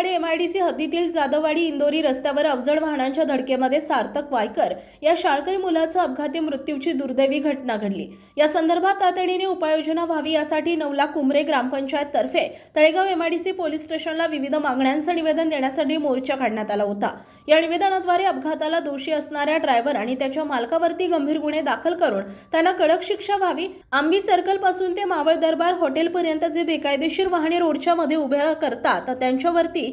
Talegaon MIDC हद्दीतील जादवाडी इंदोरी रस्त्यावर अवजड वाहनांच्या धडकेमध्ये सार्थक वायकर या शाळकरी मुलाचा अपघाती मृत्यूची दुर्दैवी घटना घडली. या संदर्भात तातडीने उपाययोजना व्हावी यासाठी नवला कुमरे ग्रामपंचायत तर्फे तळेगाव एमआयडीसी पोलीस स्टेशनला विविध मागण्यांचं निवेदन देण्यासाठी मोर्चा काढण्यात आला होता. या निवेदनाद्वारे अपघाताला दोषी असणाऱ्या ड्रायव्हर आणि त्याच्या मालकावरती गंभीर गुन्हे दाखल करून त्यांना कडक शिक्षा व्हावी आंबी सर्कलपासून ते मावळ दरबार हॉटेलपर्यंत जे बेकायदेशीर वाहने रोडच्या मध्ये उभ्या करतात त्यांच्यावरती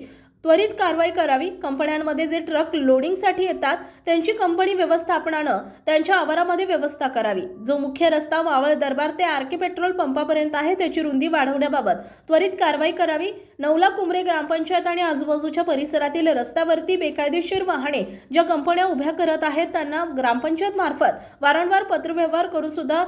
त्वरित कारवाई करावी. कंपन्यांमध्ये जे ट्रक लोडिंगसाठी येतात त्यांची कंपनी व्यवस्थापनानं त्यांच्या आवारामध्ये व्यवस्था करावी. जो मुख्य रस्ता मावळ दरबार ते आर के पेट्रोल पंपापर्यंत आहे त्याची रुंदी वाढवण्याबाबत त्वरित कारवाई करावी. नवला कुमरे ग्रामपंचायत आणि आजूबाजूच्या परिसरातील रस्त्यावरती बेकायदेशीर वाहने ज्या कंपन्या उभ्या करत आहेत त्यांना ग्रामपंचायत मार्फत वारंवार पत्रव्यवहार करून सुद्धा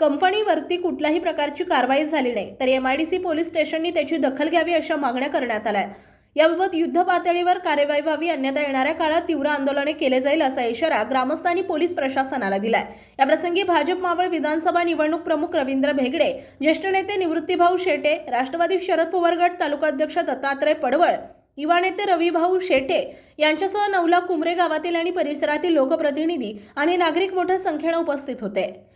कंपनीवरती कुठल्याही प्रकारची कारवाई झाली नाही. तर एमआयडीसी पोलीस स्टेशननी त्याची दखल घ्यावी अशा मागण्या करण्यात आल्या आहेत. याबाबत युद्ध पातळीवर कार्यवाही व्हावी अन्यथा येणाऱ्या काळात तीव्र आंदोलने केले जाईल असा इशारा ग्रामस्थांनी पोलीस प्रशासनाला दिलाय. याप्रसंगी भाजप मावळ विधानसभा निवडणूक प्रमुख रवींद्र भेगडे ज्येष्ठ नेते निवृत्तीभाऊ शेटे राष्ट्रवादी शरद पवार गट तालुकाध्यक्ष दत्तात्रय पडवळ युवा नेते रविभाऊ शेटे यांच्यासह नवला कुमरे गावातील आणि परिसरातील लोकप्रतिनिधी आणि नागरिक मोठ्या संख्येनं उपस्थित होते.